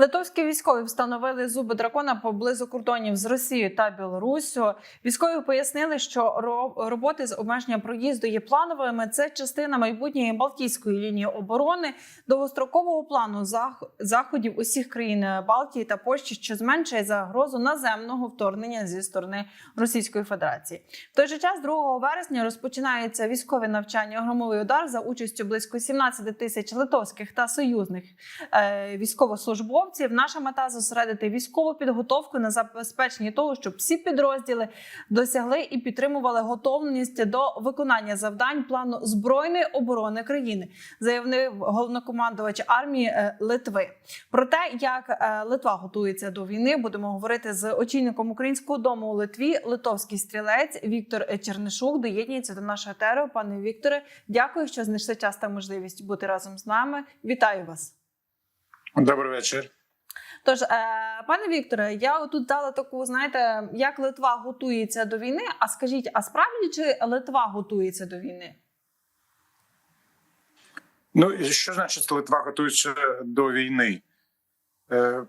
Литовські військові встановили зуби дракона поблизу кордонів з Росією та Білоруссю. Військові пояснили, що роботи з обмеження проїзду є плановими. Це частина майбутньої Балтійської лінії оборони, довгострокового плану заходів усіх країн Балтії та Польщі, що зменшує загрозу наземного вторгнення зі сторони Російської Федерації. В той же час, 2 вересня, розпочинається військове навчання «Громовий удар за участю близько 17 тисяч литовських та союзних е, військовослужбовців. Наша мета зосередити військову підготовку на забезпеченні того, щоб всі підрозділи досягли і підтримували готовність до виконання завдань плану збройної оборони країни, заявив головнокомандувач армії е, Литви. Про те, як е, Литва готується до війни, будемо говорити з очільником українського дому у Литві, литовський стрілець Віктор Чернишук. Доєднується до нашого етеру. Пане Вікторе, дякую, що знайшли час та можливість бути разом з нами. Вітаю вас. Добрий вечір. Тож, е, пане Вікторе, я тут дала таку, знаєте, як Литва готується до війни. А скажіть, а справді чи Литва готується до війни? Ну і що значить Литва готується до війни? Е,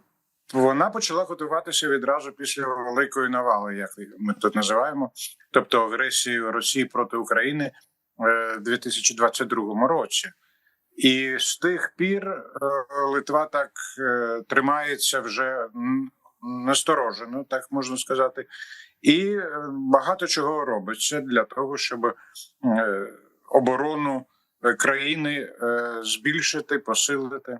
вона почала готуватися відразу після великої навали, як ми тут називаємо, тобто агресії Росії проти України е, в 2022 році. І з тих пір е, Литва так е, тримається вже насторожено, так можна сказати, і е, багато чого робиться для того, щоб оборону країни збільшити, посилити.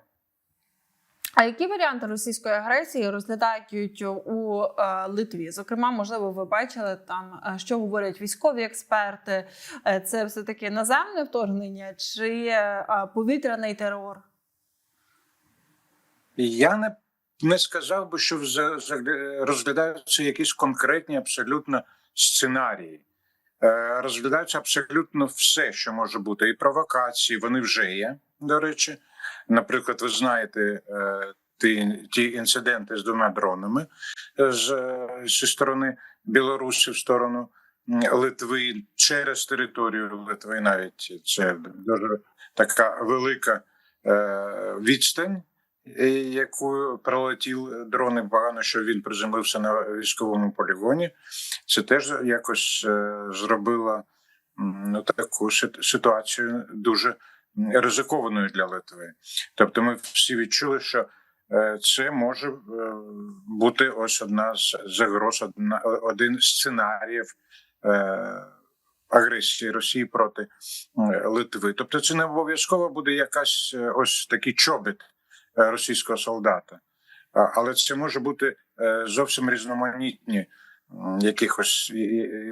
А які варіанти російської агресії розглядають у е, Литві? Зокрема, можливо, ви бачили там, е, що говорять військові експерти. Е, Це все таки наземне вторгнення чи повітряний терор? Я не, не сказав би, що розглядаються якісь конкретні абсолютно сценарії. Розглядаються абсолютно все, що може бути, і провокації. Вони вже є. До речі, наприклад, ви знаєте е, ті, ті інциденти з двома дронами е, з, зі сторони Білорусі в сторону Литви через територію Литви. Навіть це дуже така велика е, відстань яку пролетів дрон, і погано, що він приземлився на військовому полігоні. Це теж якось зробило ну, таку ситуацію дуже ризикованою для Литви. Тобто, ми всі відчули, що е, це може е, бути ось одна з загроз, один з сценаріїв. Е, Агресії Росії проти Литви, тобто це не обов'язково буде якась ось такий чобіт російського солдата. Але це може бути зовсім різноманітні якихось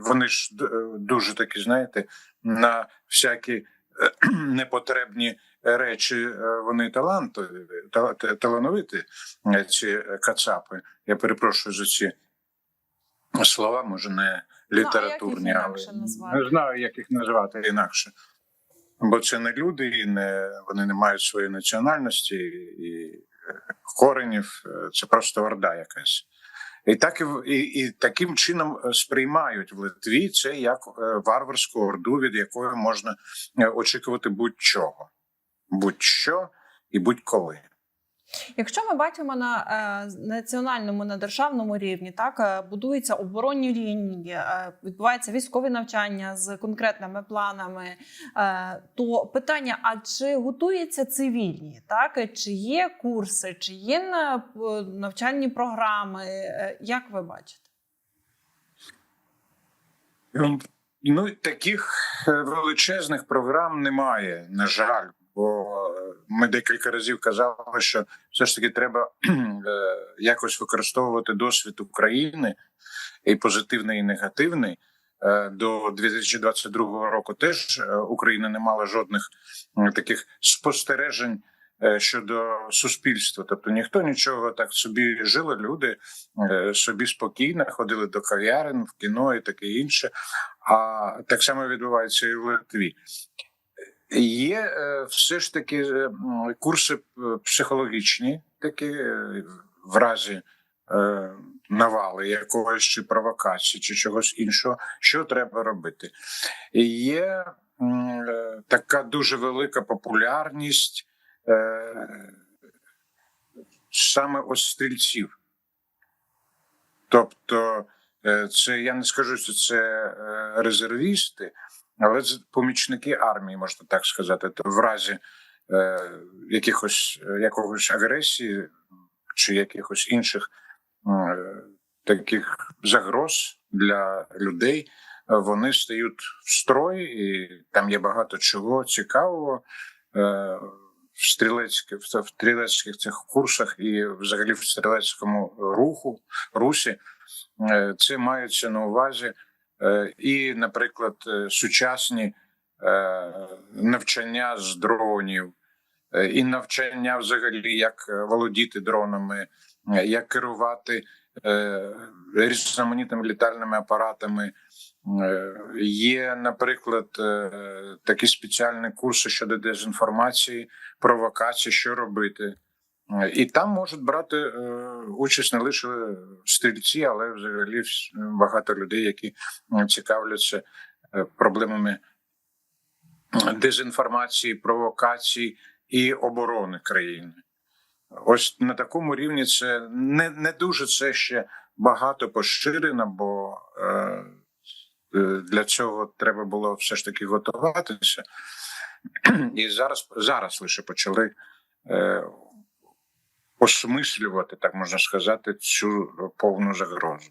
вони ж дуже такі, знаєте, на всякі непотребні речі е, вони талантові, та- та- талановиті, е, ці кацапи. Я перепрошую за ці слова, може не літературні, але не знаю, як їх назвати інакше. Бо це не люди, і не вони не мають своєї національності і е, коренів. Е, Це просто орда якась. І так і, і, таким чином е, сприймають в Литві це як е, варварську орду, від якої можна е, очікувати будь-чого, будь-що і будь-коли. Якщо ми бачимо на е, національному на державному рівні, так е, будуються оборонні лінії, е, відбуваються військові навчання з конкретними планами, то питання: а чи готуються цивільні? Так чи є курси, чи є навчальні програми? Як ви бачите? Ну таких величезних програм немає, на жаль. Бо е, ми декілька разів казали, що все ж таки треба е, якось використовувати досвід України і позитивний, і негативний. Е, До 2022 року теж Україна не мала жодних таких спостережень щодо суспільства. Тобто ніхто нічого так собі жили. Люди собі спокійно ходили до кав'ярин, в кіно і таке інше. А так само відбувається і в Литві. Є е, все ж таки е, курси е, психологічні, такі в разі навали якогось чи провокації, чи чогось іншого, що треба робити. Є така дуже велика популярність саме ось стрільців. Тобто, це я не скажу, що це резервісти, але помічники армії, можна так сказати. То в разі е, якихось е, якогось агресії чи якихось інших е, таких загроз для людей, вони стають в строй, і там є багато чого цікавого. е, В стрілецьких, в стрілецьких цих курсах і взагалі в стрілецькому руху русі Е, це мається на увазі і, наприклад, е, сучасні е, навчання з дронів, е, і навчання взагалі, як е, володіти дронами, е, як керувати е, різноманітними літальними апаратами. Е, Є, наприклад, е, такі спеціальні курси щодо дезінформації, провокації, що робити. Е, І там можуть брати е, участь не лише стрільці, але взагалі багато людей, які е, цікавляться е, проблемами дезінформації, провокацій і оборони країни. Ось на такому рівні це не, не дуже це ще багато поширено, бо е, е, для цього треба було все ж таки готуватися. І зараз, зараз лише почали е, осмислювати, так можна сказати, цю повну загрозу.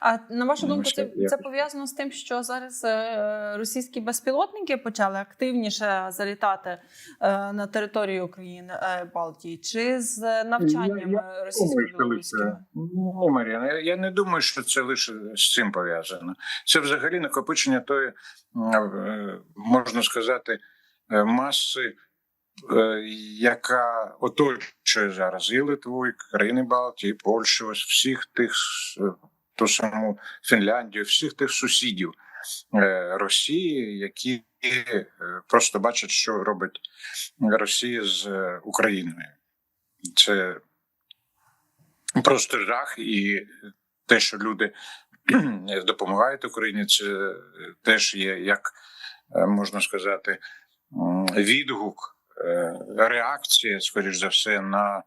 А на вашу думку, це, це пов'язано з тим, що зараз е, російські безпілотники почали активніше залітати е, на територію України е, Балтії, чи з навчанням російсько-білоруськими? Ну, Мар'яна, я, не думаю, що це лише з цим пов'язано. Це взагалі накопичення тої, можна сказати, маси, яка оточує зараз і Литву, і країни Балтії, і Польщу, всіх тих, е, ту саму Фінляндію, всіх тих сусідів е, Росії, які е, просто бачать, що робить Росія з е, Україною. Це просто жах, і те, що люди допомагають Україні, це теж є, як е, можна сказати, відгук, е, реакція, скоріш за все, на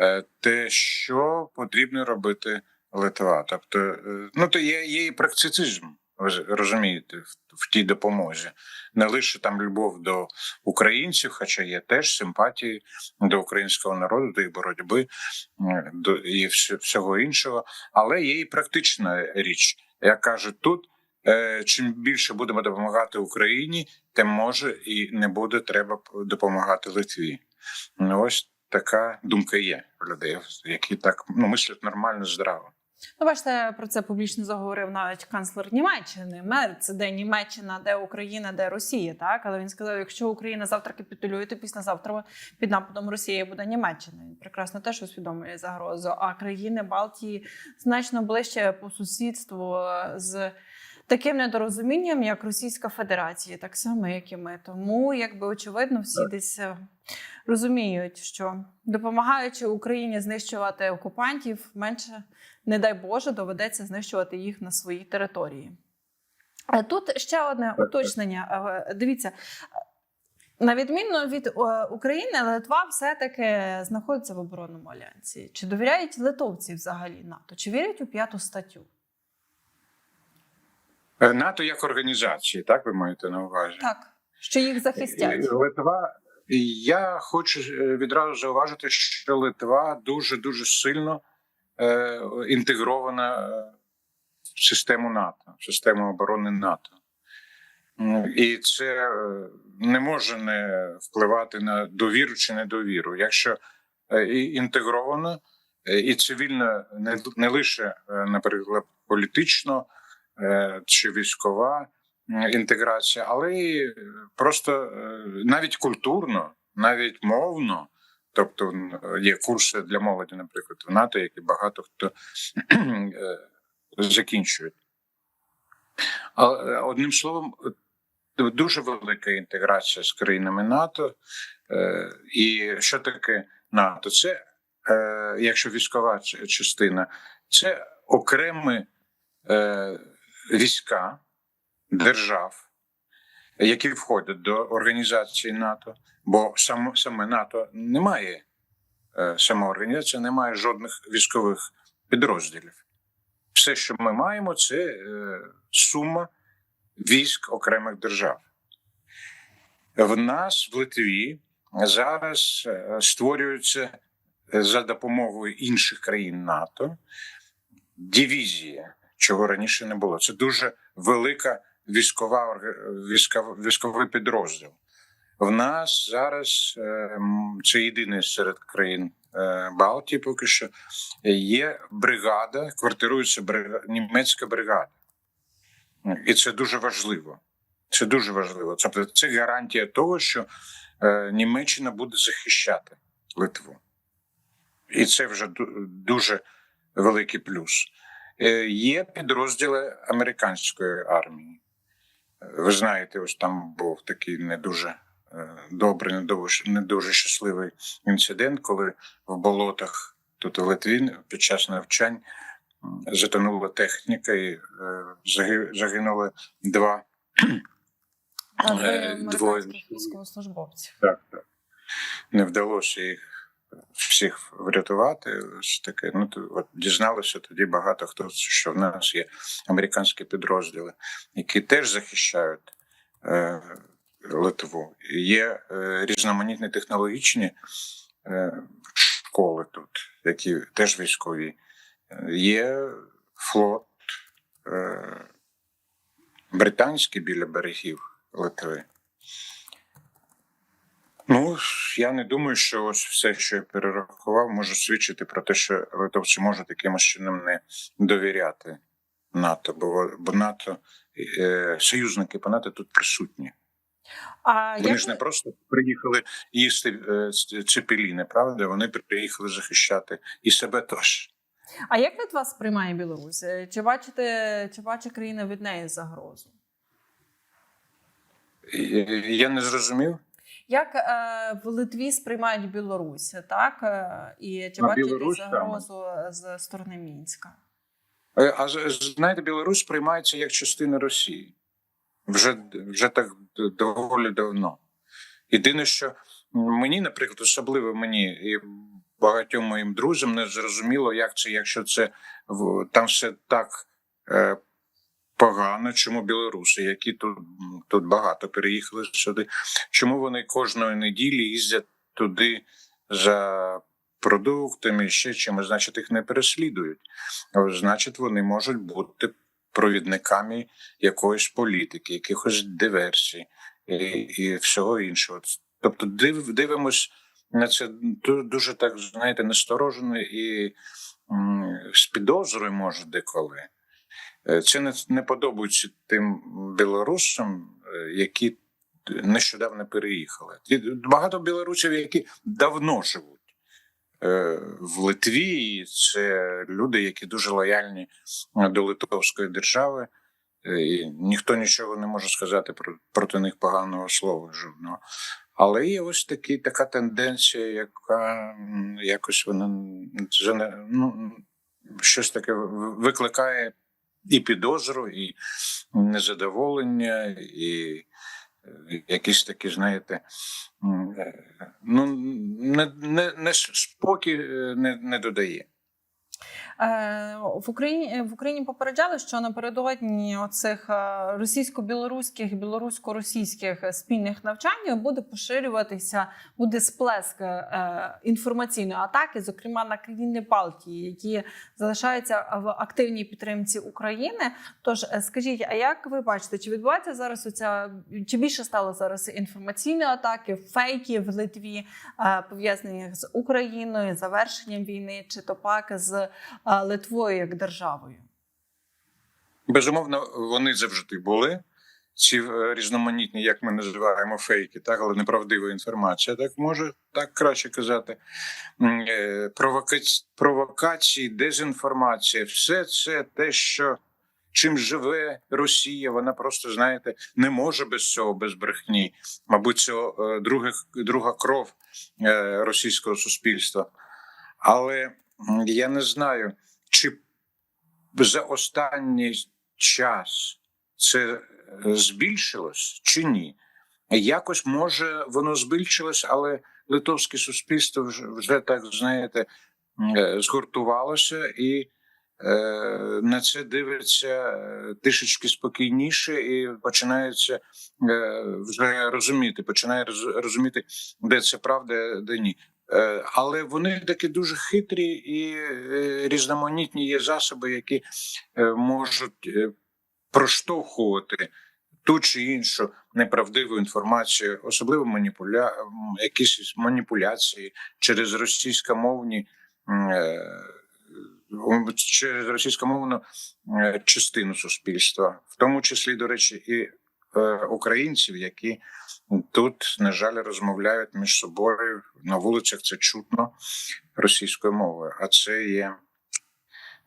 е, те, що потрібно робити Литва. Тобто, е, ну то є, є і практицизм. Ви розумієте, в, тій допомозі не лише там любов до українців, хоча є теж симпатії до українського народу, до їх боротьби до і всього іншого, але є і практична річ. Як кажуть тут, е, чим більше будемо допомагати Україні, тим може і не буде треба допомагати Литві. Ну, ось така думка є в людей, які так ну, мислять нормально, здраво. Ну, бачите, про це публічно заговорив навіть канцлер Німеччини. Мерц, де Німеччина, де Україна, де Росія. Так, але він сказав: якщо Україна завтра капітулює, то післязавтра під нападом Росії буде Німеччина. Він прекрасно теж усвідомлює загрозу. А країни Балтії значно ближче по сусідству е, з. Таким недорозумінням, як Російська Федерація, так само, як і ми. Тому, якби очевидно, всі десь е, розуміють, що допомагаючи Україні знищувати окупантів, менше не дай Боже, доведеться знищувати їх на своїй території. Е, Тут ще одне уточнення. Е, Дивіться, е, на відміну від України, Литва все-таки знаходиться в оборонному альянсі. Чи довіряють литовці взагалі НАТО? Чи вірять у п'яту статтю? Е, НАТО як організації, так ви маєте на увазі? Так, що їх захистять. Е, Литва. Я хочу е, відразу зауважити, що Литва дуже дуже сильно е, інтегрована в систему НАТО, в систему оборони НАТО. І це не може не впливати на довіру чи недовіру. Якщо і інтегровано, і цивільно не, не лише, наприклад, політично чи військова інтеграція, але й е, просто е, навіть культурно, навіть мовно. Тобто є курси для молоді, наприклад, в НАТО, які багато хто е, закінчує. Одним словом, е, дуже велика інтеграція з країнами НАТО. Е, І що таке НАТО? Це, е, якщо військова частина, це окремі е, війська держав, які входять до організації НАТО, бо сам, саме НАТО не має е, сама організація не має жодних військових підрозділів. Все, що ми маємо, це е, сума військ окремих держав. В нас в Литві зараз е, створюються за допомогою інших країн НАТО дивізії, чого раніше не було. Це дуже велика військова військовий підрозділ. В нас зараз е, це єдиний серед країн е, Балтії, поки що є бригада, квартирується брига, німецька бригада. І це дуже важливо. Це дуже важливо. Тобто це гарантія того, що е, Німеччина буде захищати Литву. І це вже дуже великий плюс. Е, Є підрозділи американської армії. Ви знаєте, ось там був такий не дуже е, добрий, не дуже, не дуже щасливий інцидент, коли в болотах тут в Литві під час навчань затонула техніка і е, загинули два. Двоє. військовослужбовців. Так, так. Не вдалося їх всіх врятувати. Ось таке. Ну, то, от, дізналося тоді багато хто, що в нас є американські підрозділи, які теж захищають е, Литву. Є е, різноманітні технологічні е, школи тут, які теж військові. Є флот е, британський біля берегів Литви. Ну, я не думаю, що ось все, що я перерахував, може свідчити про те, що литовці можуть якимось чином не довіряти НАТО, бо, бо НАТО, е, союзники по НАТО тут присутні. А Вони як ж не просто приїхали їсти е, цепеліни, правда? Вони приїхали захищати і себе теж. А як від вас сприймає Білорусь? Е, Чи бачите, чи бачить країна від неї загрозу? І- Я не зрозумів. Як е, в Литві сприймають Білорусь, так? Е, і чи бачите загрозу з сторони Мінська? Е, А знаєте, Білорусь сприймається як частина Росії вже, вже так доволі давно. Єдине, що мені, наприклад, особливо мені і багатьом моїм друзям не зрозуміло, як це, якщо це там все так е, погано, чому білоруси, які тут, тут багато переїхали сюди, чому вони кожної неділі їздять туди за продуктами, ще чимось, значить, їх не переслідують. Значить, вони можуть бути провідниками якоїсь політики, якихось диверсій і, і всього іншого. Тобто, див, дивимось на це дуже так, знаєте, насторожено і з підозрою може деколи. Це не, не подобається тим білорусам, е, які нещодавно переїхали. Багато білорусів, які давно живуть е, в Литві, і це люди, які дуже лояльні до Литовської держави. Е, І ніхто нічого не може сказати про, проти них поганого слова жодного. Але є ось такі, така тенденція, яка якось вона ну, щось таке викликає і підозру, і незадоволення, і е, якісь такі, знаєте, е, ну не, не, не спокій е, не, не додає. Е, в Україні в Україні попереджали, що напередодні оцих е, російсько-білоруських, білорусько-російських спільних навчань буде поширюватися, буде сплеск е, інформаційної атаки, зокрема на країни Балтії, які залишаються в активній підтримці України. Тож е, скажіть, а як ви бачите, чи відбувається зараз оця чи більше стало зараз інформаційної атаки, фейків в Литві е, пов'язані з Україною, завершенням війни, чи то пак з е, Литвою як державою? Безумовно, вони завжди були. Ці е, різноманітні, як ми називаємо, фейки, так, але неправдива інформація, так може так краще казати. Е, Провокаці... Провокації, дезінформація, все це те, що чим живе Росія, вона просто, знаєте, не може без цього, без брехні. Мабуть, це е, друге, друга кров російського суспільства. Але я не знаю, чи за останній час це е, збільшилось чи ні? Якось може воно збільшилось, але литовське суспільство вже, так знаєте е, згуртувалося і е, на це дивиться трішечки спокійніше і починається вже розуміти, починає розуміти, де це правда, де ні. Е, Але вони такі дуже хитрі і е, різноманітні є засоби, які е, можуть проштовхувати ту чи іншу неправдиву інформацію, особливо маніпуля... якісь маніпуляції через російськомовні через російськомовну частину суспільства, в тому числі, до речі, і українців, які тут, на жаль, розмовляють між собою на вулицях. Це чутно російською мовою, а це є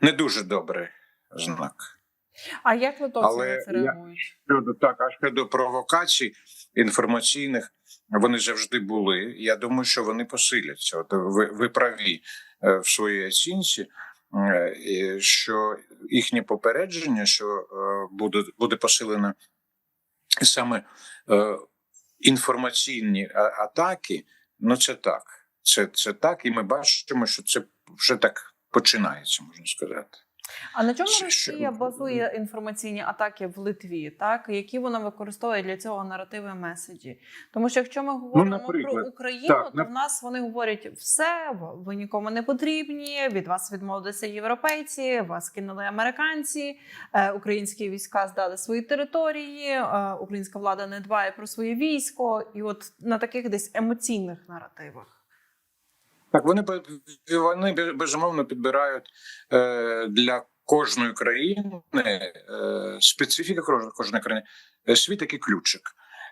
не дуже добрий знак. А як литовці Але на це реагують? Щодо так, а щодо провокацій інформаційних, вони завжди були. Я думаю, що вони посиляться. От ви, ви праві е, в своїй оцінці, е, що їхнє попередження, що е, буде, буде посилено саме інформаційні атаки. Ну це так. Це, це так, і ми бачимо, що це вже так починається, можна сказати. А на чому Росія базує інформаційні атаки в Литві? Так які вона використовує для цього наративи меседжі? Тому що якщо ми говоримо про Україну, так, то на- в нас вони говорять все, ви нікому не потрібні. Від вас відмовилися європейці, вас кинули американці, е, українські війська здали свої території, е, українська влада не дбає про своє військо, і от на таких десь емоційних наративах. Так, вони вони бе- безумовно підбирають е, для кожної країни е, специфіка кож- кожної країни е, свій такий ключик.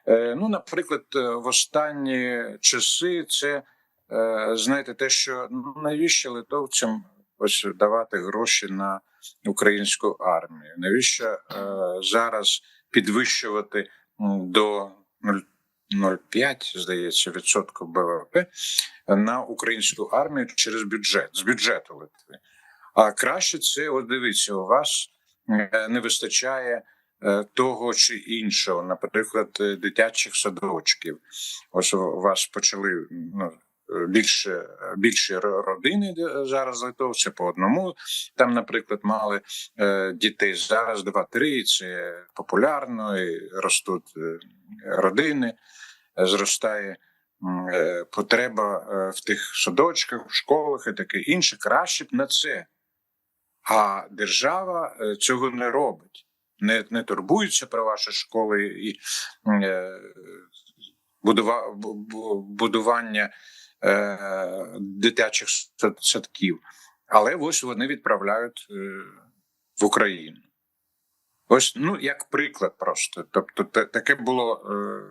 Е, ну, наприклад, в останні часи це е, знаєте, те, що ну, навіщо литовцям ось давати гроші на українську армію? Навіщо зараз підвищувати до 0,5, здається, відсотку ВВП на українську армію через бюджет з бюджету Литви. А краще це, от дивіться, у вас е, не вистачає е, того чи іншого, наприклад, е, дитячих садочків. Ось у вас почали ну, е, більше родини зараз литовці по одному. Там, наприклад, мали е, дітей зараз два-три. Це популярно, і ростуть е, родини, зростає е, потреба в тих садочках, в школах і таке інше. Краще б на це. А держава цього не робить. Не, не турбується про ваші школи і е, будува, бу- бу- будування е, дитячих садків. Але ось вони відправляють е, в Україну. Ось, ну, як приклад просто. Тобто, та- таке було, е,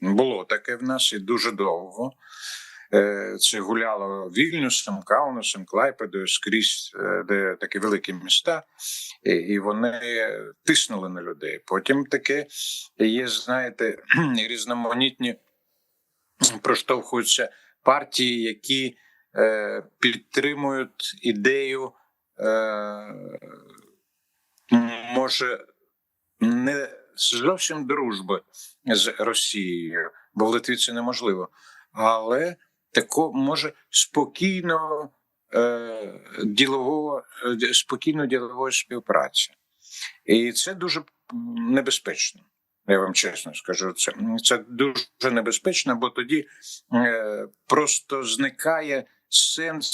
було таке в нас і дуже довго. Е, Це гуляло Вільнюсом, Каунасом, Клайпедою скрізь, е, де такі великі міста, і, і вони тиснули на людей. Потім таке є, знаєте, різноманітні проштовхуються партії, які е, підтримують ідею, е, може, не зовсім дружби з Росією, бо в Литві це неможливо, але тако може спокійного е, ділового е, спокійної ділової співпраці. І це дуже небезпечно. Я вам чесно скажу, це, це дуже небезпечно, бо тоді е, просто зникає сенс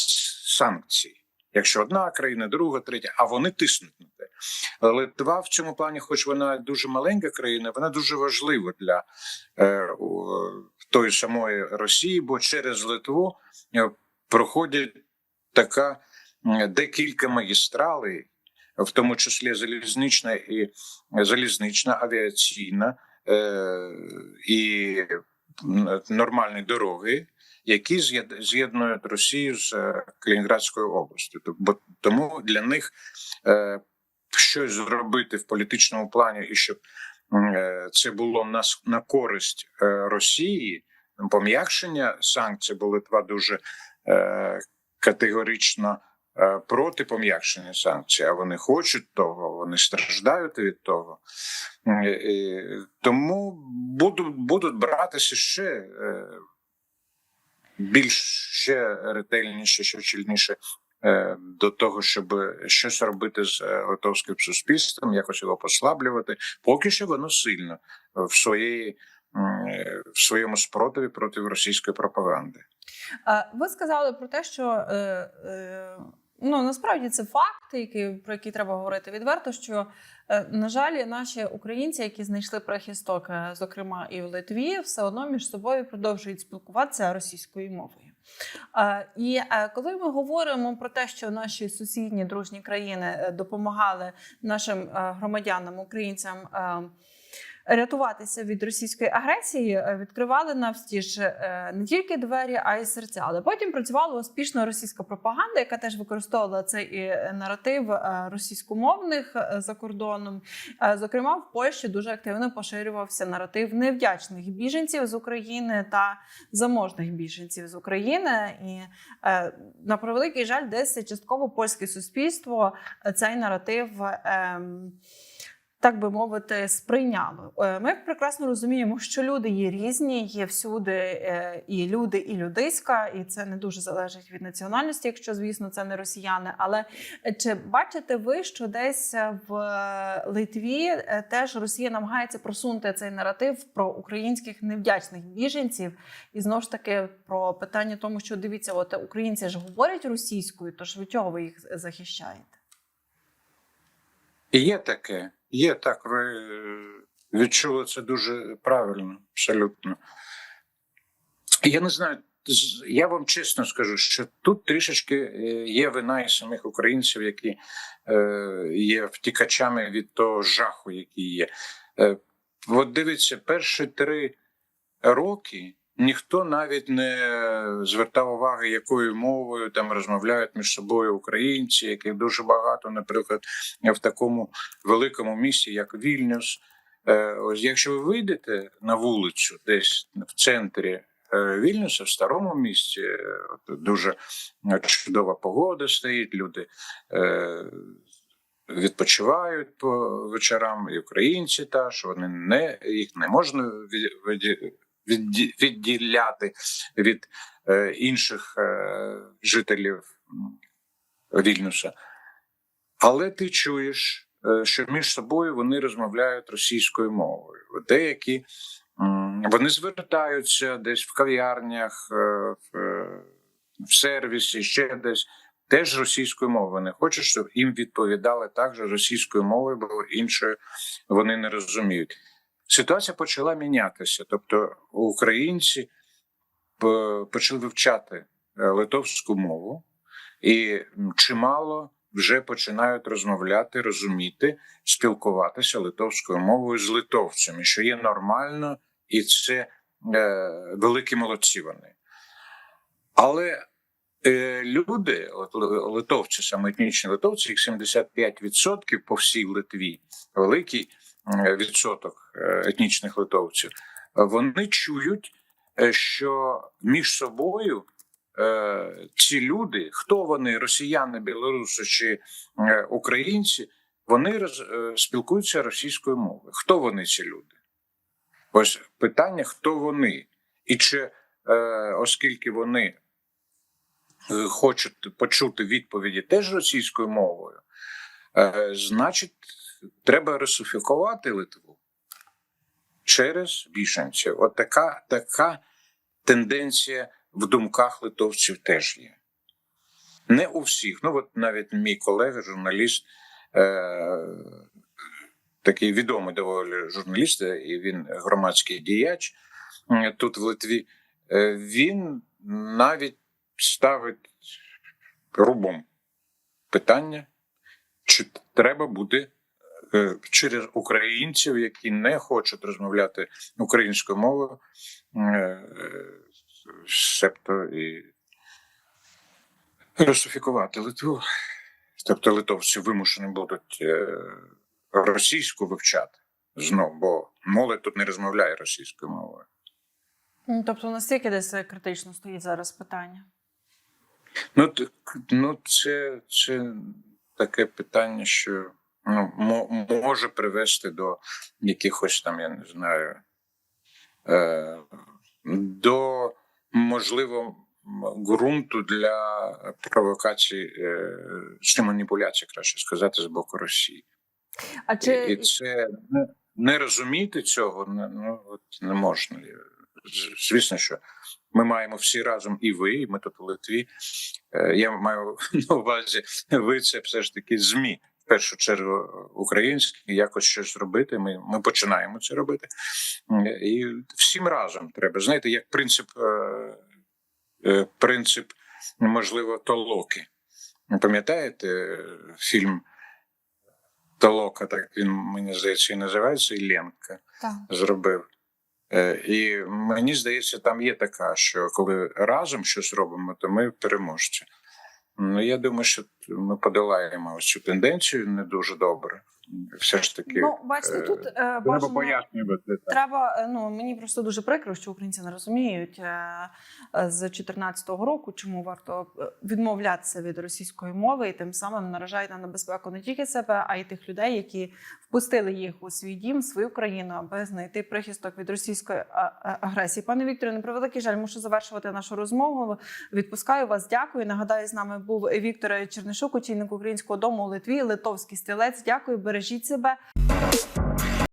санкцій. Якщо одна країна, друга, третя, а вони тиснуть на те. Литва в цьому плані, хоч вона дуже маленька країна, вона дуже важлива для е, тої самої Росії, бо через Литву е, проходять така декілька магістралей, в тому числі залізнична і залізнична, авіаційна е, і нормальні дороги, які з'єд- з'єднують Росію з е, Калінінградською областю. Тому для них е, щось зробити в політичному плані, і щоб це було на, на користь Росії, пом'якшення санкцій, бо Литва дуже е, категорично проти пом'якшення санкцій, а вони хочуть того, вони страждають від того. Е, е, Тому будуть, будуть братися ще е, більш ще ретельніше, ще чільніше е, до того, щоб щось робити з е, литовським суспільством, якось його послаблювати. Поки що воно сильно в своєї е, в своєму спротиві проти російської пропаганди. Е, Ви сказали про те, що е, е, ну насправді це факт, який, про який треба говорити відверто. Що е, на жаль, наші українці, які знайшли прихисток, е, зокрема і в Литві, все одно між собою продовжують спілкуватися російською мовою. Е, І коли ми говоримо про те, що наші сусідні дружні країни допомагали нашим громадянам, українцям. Рятуватися від російської агресії е, відкривали навстіж е, не тільки двері, а й серця. Але потім працювала успішно російська пропаганда, яка теж використовувала цей е, наратив російськомовних за кордоном. Зокрема, в Польщі дуже активно поширювався наратив невдячних біженців з України та заможних біженців з України. І на превеликий жаль, десь частково польське суспільство цей наратив. ем, так би мовити, сприйняло. Е, Ми прекрасно розуміємо, що люди є різні, є всюди е, і люди, і людиська, і це не дуже залежить від національності, якщо звісно це не росіяни. Але е, чи бачите ви, що десь в Литві теж Росія намагається просунути цей наратив про українських невдячних біженців, і знову ж таки про питання тому, що дивіться, от українці ж говорять російською, тож від чого ви їх захищаєте? Є таке, є так. Ви е, відчули це дуже правильно, абсолютно. Я не знаю, я вам чесно скажу, що тут трішечки е, є вина і самих українців, які е, є втікачами від того жаху, який є. От дивіться, перші три роки ніхто навіть не звертав уваги, якою мовою там розмовляють між собою українці, яких дуже багато, наприклад, в такому великому місті, як Вільнюс. Е, Ось якщо ви вийдете на вулицю, десь в центрі е, Вільнюса, в старому місті, е, дуже чудова погода стоїть, люди відпочивають по вечорам, і українці теж, вони не їх не можна відділяти від е, інших е, жителів Вільнюса. Але ти чуєш, е, що між собою вони розмовляють російською мовою. Деякі вони звертаються десь в кав'ярнях, в, в сервісі, ще десь. Теж російською мовою вони хочуть, щоб їм відповідали також російською мовою, бо іншою вони не розуміють. Ситуація почала мінятися. Тобто українці почали вивчати е, литовську мову, і чимало вже починають розмовляти, розуміти, спілкуватися литовською мовою з литовцями, що є нормально, і це е, великі молодці вони. Але е, люди, литовці, саме етнічні литовці, їх 75% по всій Литві, великий відсоток е, етнічних литовців, е, вони чують, е, що між собою е, ці люди, хто вони, росіяни, білоруси чи е, українці, вони е, спілкуються російською мовою. Хто вони ці люди? Ось питання, хто вони, і чи е, оскільки вони е, хочуть почути відповіді теж російською мовою, е, значить, треба русифікувати Литву через біженців. От така, така тенденція в думках литовців теж є. Не у всіх. Ну, от навіть мій колега, журналіст, е, такий відомий доволі журналіст, і він громадський діяч е, тут в Литві, е, він навіть ставить рубом питання, чи треба буде е, через українців, які не хочуть розмовляти українською мовою, е, е, себто і русифікувати Литву. Тобто литовці вимушені будуть е, російську вивчати знов, бо молодь тут не розмовляє російською мовою. Ну, Тобто настільки десь критично стоїть зараз питання. Ну, ну це, це таке питання, що ну, мо- може привести до якихось там, я не знаю, е, до можливо ґрунту для провокацій е, чи маніпуляцій, краще сказати, з боку Росії. А чи І це не, не розуміти цього не, ну, от не можна. Звісно, що ми маємо всі разом, і ви, і ми тут у Литві. Е, Я маю на увазі, ви це все ж таки ЗМІ. В першу чергу українські, якось щось зробити. Ми, ми починаємо це робити. І всім разом треба. Знаєте, як принцип, е, е, принцип, можливо, толоки. Пам'ятаєте е, фільм Толока, так він мені здається і називається Ілленка зробив. Е, І мені здається, там є така, що коли разом щось робимо, то ми переможці. Ну я думаю, що ми подолаємо цю тенденцію не дуже добре. Все ж таки, ну бачите, тут е, треба бажано... пояснювати. Треба е, ну мені просто дуже прикро, що українці не розуміють е, е, з 2014 року, чому варто е, відмовлятися від російської мови і тим самим наражають на небезпеку не тільки себе, а й тих людей, які впустили їх у свій дім, свою країну, аби знайти прихисток від російської агресії. Пане Вікторе, на превеликий жаль, мушу завершувати нашу розмову. Відпускаю вас. Дякую. Нагадаю, з нами був Віктор Чернишук, очільник українського дому у Литві, литовський стрілець. Дякую, бережіть себе.